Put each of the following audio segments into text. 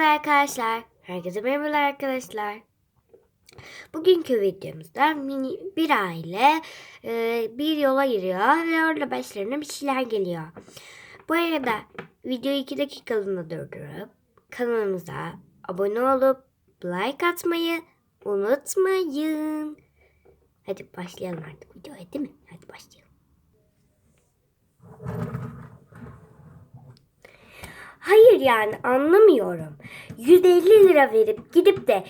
Merhabalar arkadaşlar. Herkese merhabalar arkadaşlar. Bugünkü videomuzda mini bir aile e, bir yola giriyor ve orada başlarına bir şeyler geliyor. Bu arada videoyu 2 dakikalığına durdurup kanalımıza abone olup like atmayı unutmayın. Hadi başlayalım artık videoya değil mi? Hadi başlayalım. Hayır yani anlamıyorum. 150 lira verip gidip de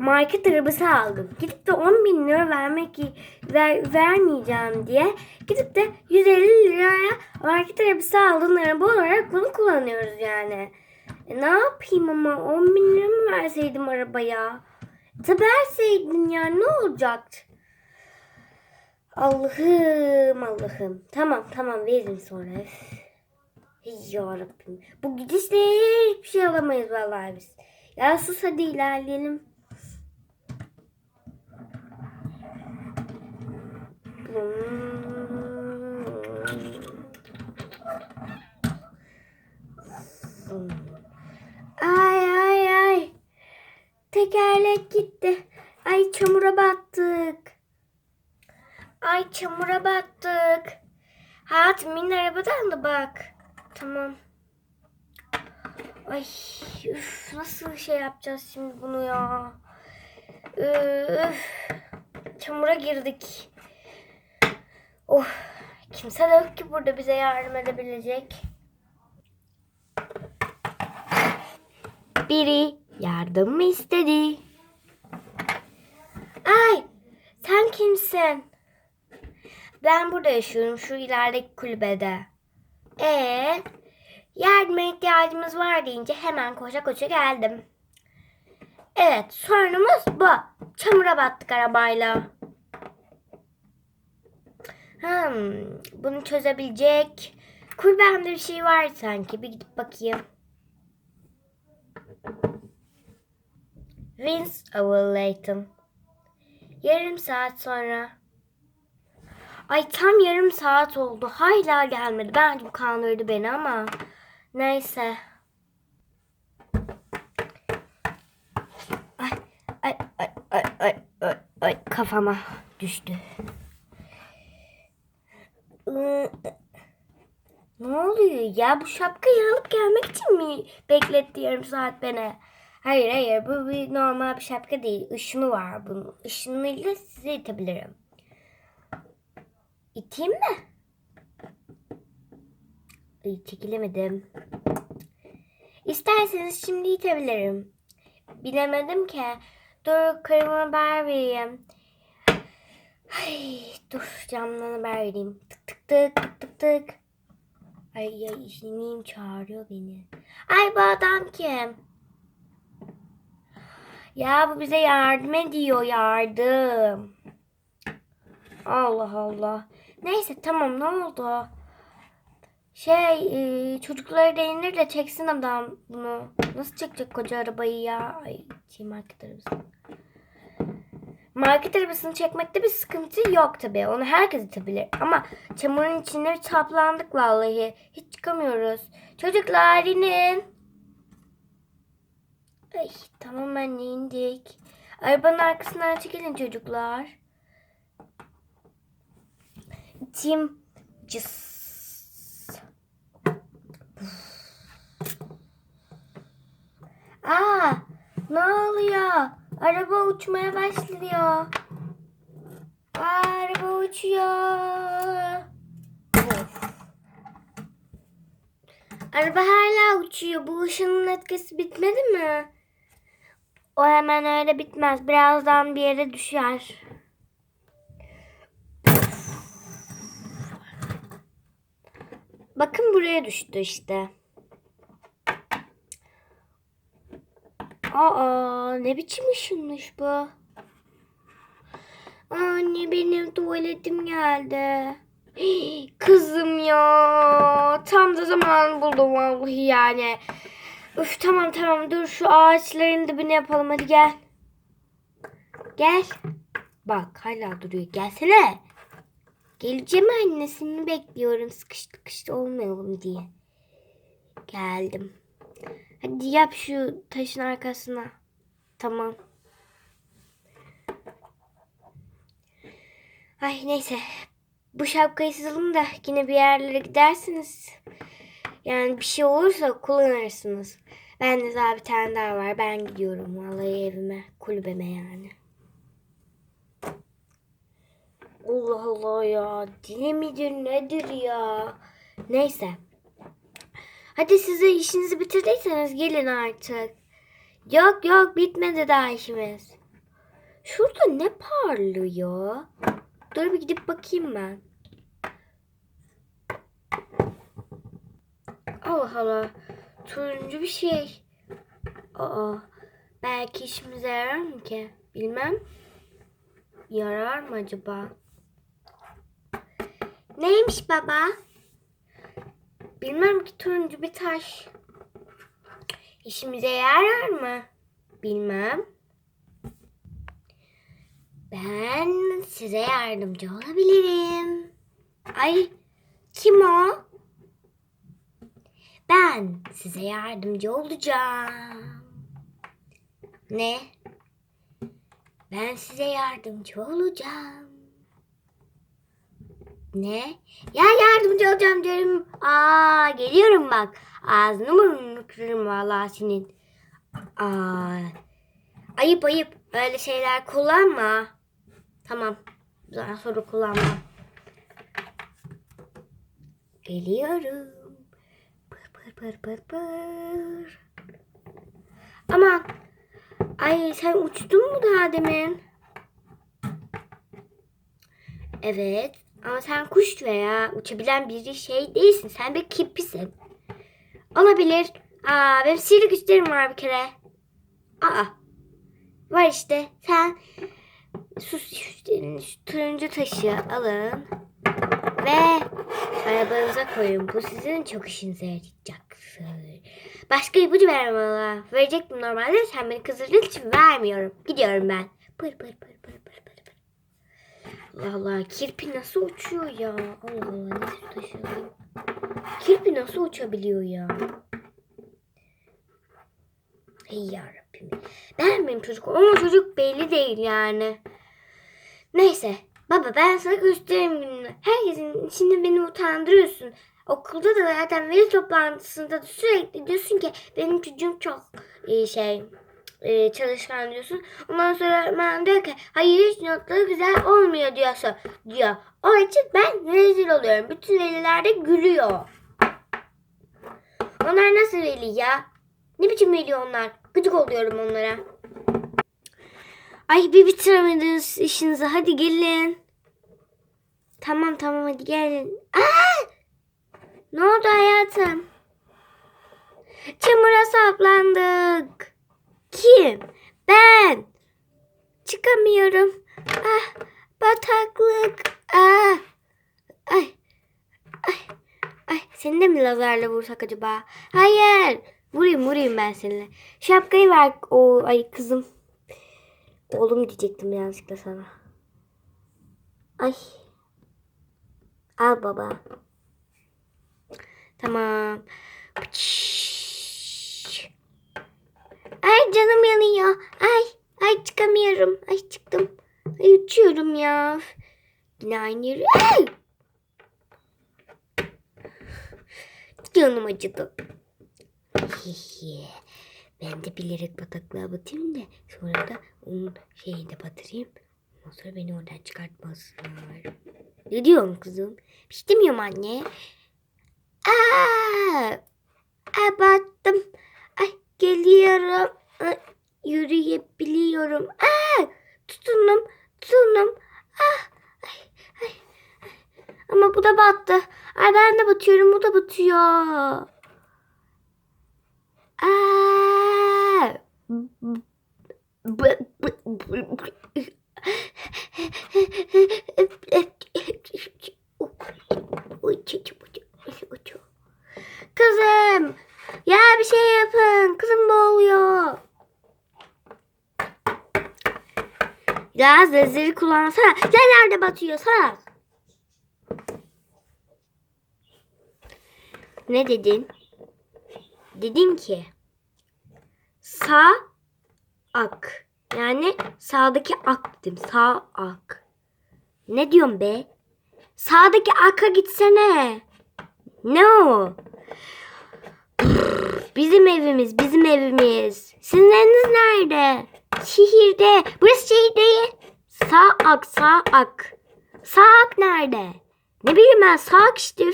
market arabası aldım. Gidip de 10 bin lira vermek ver, vermeyeceğim diye gidip de 150 liraya market arabası aldığın araba olarak bunu kullanıyoruz yani. E, ne yapayım ama 10 bin lira mı verseydim arabaya? Tabi verseydin ya ne olacaktı? Allah'ım Allah'ım. Tamam tamam verin sonra. Üf. Yarabbim. Bu gidişle hiçbir şey alamayız vallahi biz. Ya sus hadi ilerleyelim. Ay ay ay. Tekerlek gitti. Ay çamura battık. Ay çamura battık. Hayatım min arabadan da bak. Tamam. Ay üf, nasıl şey yapacağız şimdi bunu ya? Üf, çamura girdik. Oh, kimse de yok ki burada bize yardım edebilecek. Biri yardım mı istedi? Ay, sen kimsin? Ben burada yaşıyorum şu ilerideki kulübede. Ee, yardıma ihtiyacımız var deyince hemen koşa koşa geldim. Evet, sorunumuz bu. Çamura battık arabayla. Hmm, bunu çözebilecek kulübemde bir şey var sanki. Bir gidip bakayım. Vince Away Yarım saat sonra. Ay tam yarım saat oldu. Hala gelmedi. Bence bu kandırdı beni ama. Neyse. Ay ay ay ay ay ay, ay kafama düştü. Ne oluyor ya? Bu şapkayı alıp gelmek için mi bekletti yarım saat beni? Hayır hayır bu bir normal bir şapka değil. Işını var bunun. Işınıyla sizi itebilirim. İteyim mi? Ay, çekilemedim. İsterseniz şimdi itebilirim. Bilemedim ki. Dur karıma haber vereyim. Ay, dur camdan haber vereyim. Tık tık tık tık tık. Ay ay işlemeyim çağırıyor beni. Ay bu adam kim? Ya bu bize yardım ediyor yardım. Allah Allah. Neyse tamam ne oldu? Şey e, çocukları da indir de çeksin adam bunu. Nasıl çekecek koca arabayı ya? Ay şey market arabası. Market arabasını çekmekte bir sıkıntı yok tabi. Onu herkes itebilir. Ama çamurun içinde çaplandık vallahi. Hiç çıkamıyoruz. Çocuklar inin. Ay tamam ben indik. Arabanın arkasından çekilin çocuklar. Tim cıs. Aa, ne oluyor? Araba uçmaya başlıyor. Aa, araba uçuyor. Of. Araba hala uçuyor. Bu ışının etkisi bitmedi mi? O hemen öyle bitmez. Birazdan bir yere düşer. Bakın buraya düştü işte. Aa ne biçim ışınmış bu? Anne benim tuvaletim geldi. Kızım ya. Tam da zaman buldum vallahi yani. Üf tamam tamam dur şu ağaçların dibine yapalım hadi gel. Gel. Bak hala duruyor. Gelsene. Geleceğim annesini bekliyorum sıkış sıkış olmayalım diye. Geldim. Hadi yap şu taşın arkasına. Tamam. Ay neyse. Bu şapkayı siz alın da yine bir yerlere gidersiniz. Yani bir şey olursa kullanırsınız. Ben de daha bir tane daha var. Ben gidiyorum vallahi evime, kulübeme yani. Allah Allah ya. Dili midir nedir ya? Neyse. Hadi size işinizi bitirdiyseniz gelin artık. Yok yok bitmedi daha işimiz. Şurada ne parlıyor? Dur bir gidip bakayım ben. Allah Allah. Turuncu bir şey. Aa, belki işimize yarar mı ki? Bilmem. Yarar mı acaba? Neymiş baba? Bilmem ki turuncu bir taş. İşimize yarar mı? Bilmem. Ben size yardımcı olabilirim. Ay kim o? Ben size yardımcı olacağım. Ne? Ben size yardımcı olacağım. Ne? Ya yardımcı olacağım diyorum. Aa geliyorum bak. Ağzını burnunu kırarım vallahi senin. Aa. Ayıp ayıp. Öyle şeyler kullanma. Tamam. Daha sonra kullanmam. Geliyorum. Pır pır pır pır pır. Aman. Ay sen uçtun mu daha demin? Evet. Ama sen kuş veya uçabilen bir şey değilsin. Sen bir kirpisin. Olabilir. Aa, benim sihirli güçlerim var bir kere. Aa. Var işte. Sen sus şu, şu turuncu taşı alın. Ve arabanıza koyun. Bu sizin çok işinize yarayacaktır. Başka ipucu vermem valla. Verecektim normalde. Sen beni kızdırdığın için vermiyorum. Gidiyorum ben. Pır pır pır. Allah. Kirpi nasıl uçuyor ya? Allah Allah. Nasıl taşıyor? Kirpi nasıl uçabiliyor ya? Hey yarabbim. Ben benim çocuk ama çocuk belli değil yani. Neyse. Baba ben sana göstereyim gününü. Herkesin içinde beni utandırıyorsun. Okulda da zaten veli toplantısında da sürekli diyorsun ki benim çocuğum çok e, şey e, çalışkan diyorsun. Ondan sonra öğretmen diyor ki hayır hiç notları güzel olmuyor diyorsun diyor. O için ben rezil oluyorum. Bütün veliler de gülüyor. Onlar nasıl veli ya? Ne biçim veli onlar? Gıcık oluyorum onlara. Ay bir bitiremediniz işinizi. Hadi gelin. Tamam tamam hadi gelin. Aa! Ne oldu hayatım? Çamura saplandık. Kim? Ben. Çıkamıyorum. Ah, bataklık. Ah. Ay. Ay. Ay, seni de mi lazerle vursak acaba? Hayır. Vurayım vurayım ben seninle. Şapkayı ver. O ay kızım. Oğlum diyecektim yanlışlıkla sana. Ay. Al baba. Tamam. Pıçış. Ay canım yanıyor. Ay. Ay çıkamıyorum. Ay çıktım. Ay uçuyorum ya. Yine aynı yere. Ay. Canım acıdı. ben de bilerek bataklığa batayım da sonra da onun şeyini de batırayım. Ondan sonra beni oradan çıkartmasınlar. Ne diyorsun kızım? Bir şey demiyorum anne. Aa, Aa, battım. Ay geliyorum. Yürüyebiliyorum. Aa, tutundum. Tutundum. Ah, ay, ay. Ama bu da battı. Ay ben de batıyorum. Bu da batıyor. Aa. Kızım. Ya bir şey yapın. Kızım boğuluyor. Ya zezleri kullansana. Sen nerede batıyorsa? Ne dedin? Dedim ki Sağ ak. Yani sağdaki ak dedim. Sağ ak. Ne diyorsun be? Sağdaki aka gitsene. Ne o? Bizim evimiz, bizim evimiz. Sizin eviniz nerede? Şehirde. Burası şehir değil. Sağ ak, sağ nerede? Ne bileyim ben sağ ak işte.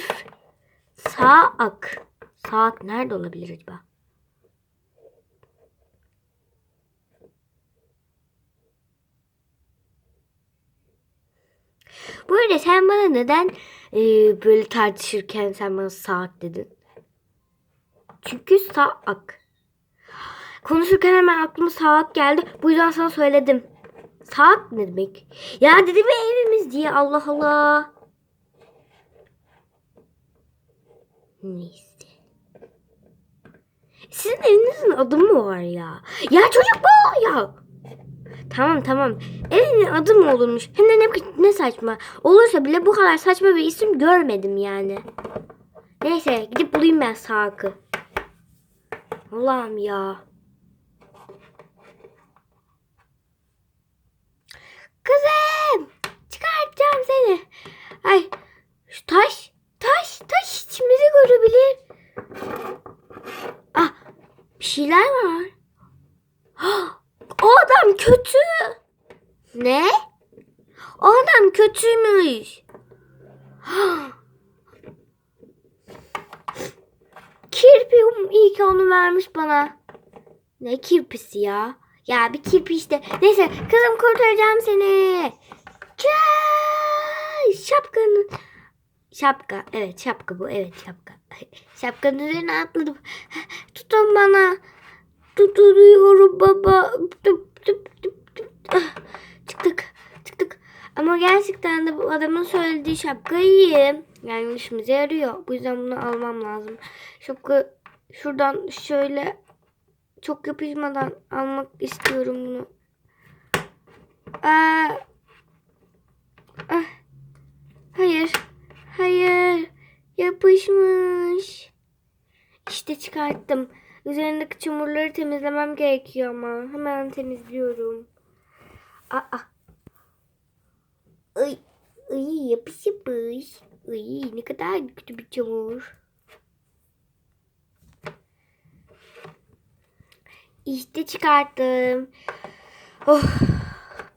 Sağ ak nerede olabilir acaba? Bu arada sen bana neden e, böyle tartışırken sen bana saat dedin? Çünkü saak. Konuşurken hemen aklıma saat geldi. Bu yüzden sana söyledim. Saat ne demek? Ya dedim ya evimiz diye Allah Allah. Neyse. Sizin evinizin adı mı var ya? Ya çocuk bu ya. Tamam tamam. Evinin adı mı olurmuş? Hem de ne, ne saçma. Olursa bile bu kadar saçma bir isim görmedim yani. Neyse gidip bulayım ben Sak'ı. Allah'ım ya. Kızım çıkartacağım seni. Ay şu taş taş taş içimizi görebilir. Ah bir şeyler var. Ah, o adam kötü. Ne? O adam kötüymüş. Kirpi iyi ki onu vermiş bana. Ne kirpisi ya? Ya bir kirpi işte. Neyse kızım kurtaracağım seni. Çay! Şapkanın. Şapka. Evet şapka bu. Evet şapka. Şapkanın üzerine atladım. Tutun bana. Tutunuyorum baba. Tıp, tıp, tıp, tıp. Ah, Çıktık. Ama gerçekten de bu adamın söylediği şapka iyi. Yani işimize yarıyor. Bu yüzden bunu almam lazım. Şapka şuradan şöyle çok yapışmadan almak istiyorum bunu. Aa, ah, hayır. Hayır. Yapışmış. İşte çıkarttım. Üzerindeki çamurları temizlemem gerekiyor ama. Hemen temizliyorum. Aa. Ay, ay yapış yapış. Ay ne kadar kötü bir çamur. İşte çıkarttım. Oh,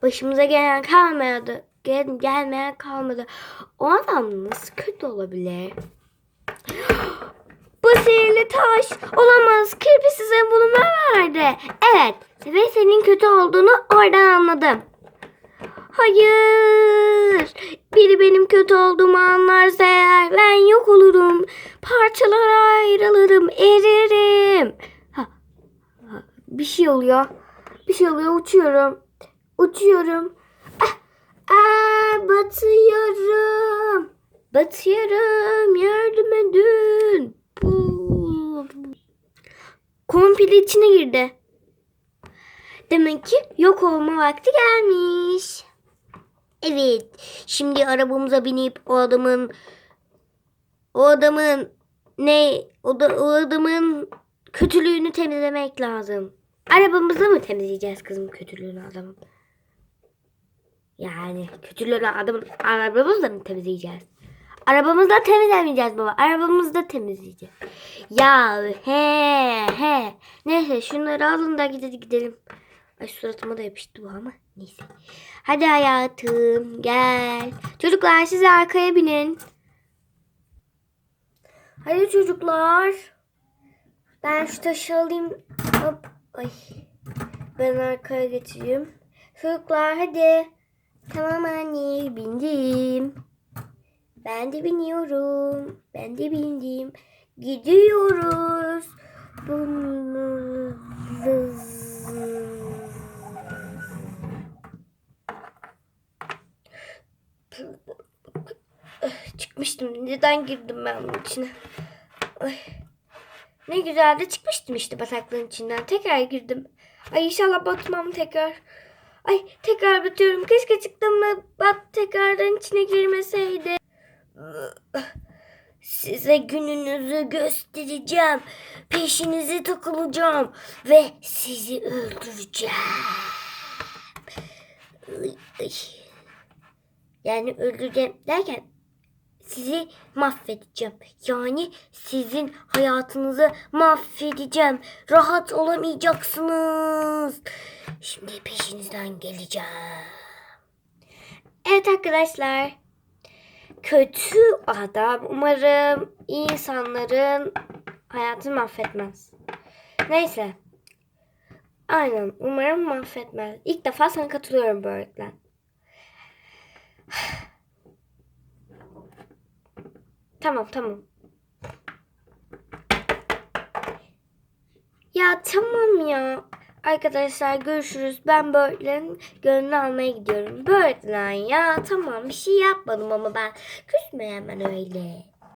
başımıza gelen kalmadı. Gel, gelmeyen kalmadı. O adam nasıl kötü olabilir? Bu sihirli taş olamaz. Kirpi size bunu mu verdi? Evet. Ve senin kötü olduğunu oradan anladım. Hayır. Biri benim kötü olduğumu anlarsa eğer ben yok olurum. Parçalara ayrılırım. Eririm. Ha, ha, bir şey oluyor. Bir şey oluyor. Uçuyorum. Uçuyorum. Ah, ah, batıyorum. Batıyorum. Yardım edin. Komple içine girdi. Demek ki yok olma vakti gelmiş. Evet. Şimdi arabamıza binip o adamın o adamın ne o, da, o adamın kötülüğünü temizlemek lazım. Arabamızla mı temizleyeceğiz kızım kötülüğünü adamın? Yani kötülüğünü adamın arabamızla mı temizleyeceğiz? Arabamızla temizlemeyeceğiz baba. Arabamızda temizleyeceğiz. Ya he he. Neyse şunları alın da gidelim gidelim. Ay suratıma da yapıştı bu ama neyse. Hadi hayatım gel. Çocuklar siz arkaya binin. Hadi çocuklar. Ben şu taşı alayım. Hop. Ay. Ben arkaya geçeyim. Çocuklar hadi. Tamam anne bindim. Ben de biniyorum. Ben de bindim. Gidiyoruz. Bunu... Çıkmıştım. Neden girdim ben bunun içine? Ay. Ne güzel de çıkmıştım işte bataklığın içinden. Tekrar girdim. Ay inşallah batmam tekrar. Ay tekrar batıyorum. Keşke çıktım mı bat tekrardan içine girmeseydi. Size gününüzü göstereceğim. Peşinize takılacağım ve sizi öldüreceğim. Yani öldüreceğim derken sizi mahvedeceğim. Yani sizin hayatınızı mahvedeceğim. Rahat olamayacaksınız. Şimdi peşinizden geleceğim. Evet arkadaşlar. Kötü adam umarım insanların hayatını mahvetmez. Neyse. Aynen umarım mahvetmez. İlk defa sana katılıyorum bu öğretmen. Tamam tamam. Ya tamam ya. Arkadaşlar görüşürüz. Ben Böğürtlen'in gönlünü almaya gidiyorum. Böğürtlen ya tamam bir şey yapmadım ama ben. Küsme hemen öyle.